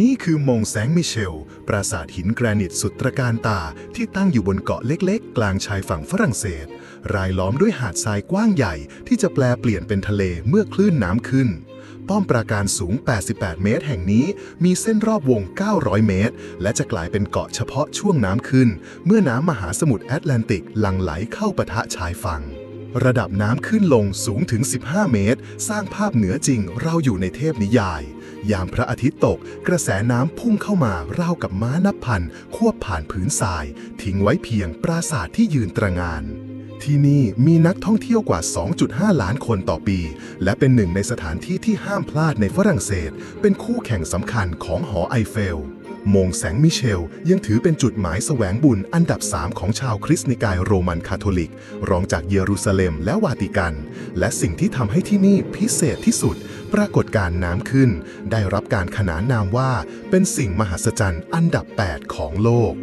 นี่คือมงแสงมิเชล ปราสาทหินแกรนิตสุดตระการตาที่ตั้งอยู่บนเกาะเล็กๆ กลางชายฝั่งฝรั่งเศส รายล้อมด้วยหาดทรายกว้างใหญ่ ที่จะแปลเปลี่ยนเป็นทะเลเมื่อคลื่นน้ำขึ้น ป้อมปราการสูง 88 เมตร แห่งนี้มีเส้นรอบวง 900 เมตร และจะกลายเป็นเกาะเฉพาะช่วงน้ำขึ้น เมื่อน้ำมหาสมุทรแอตแลนติกหลั่งไหลเข้าปะทะชายฝั่ง ระดับน้ำขึ้นลงสูงถึง 15 เมตร สร้างภาพเหนือจริงเราอยู่ในเทพนิยาย ยามพระอาทิตย์ตก กระแสน้ำพุ่งเข้ามาราวกับม้านับพัน ควบผ่านผืนทราย ทิ้งไว้เพียงปราสาทที่ยืนตระงาน ที่นี่มีนักท่องเที่ยวกว่า 2.5 ล้านคนต่อปี และเป็นหนึ่งในสถานที่ที่ห้ามพลาดในฝรั่งเศส เป็นคู่แข่งสำคัญของหอไอเฟล มงแสงมิเชลยังถือเป็นจุดหมายแสวงบุญอันดับ 3 ของชาวคริสต์นิกายโรมันคาทอลิก รองจากเยรูซาเล็มและวาติกัน และสิ่งที่ทำให้ที่นี่พิเศษที่สุด ปรากฏการน้ำขึ้น ได้รับการขนานนามว่า เป็นสิ่งมหัศจรรย์อันดับ 8 ของโลก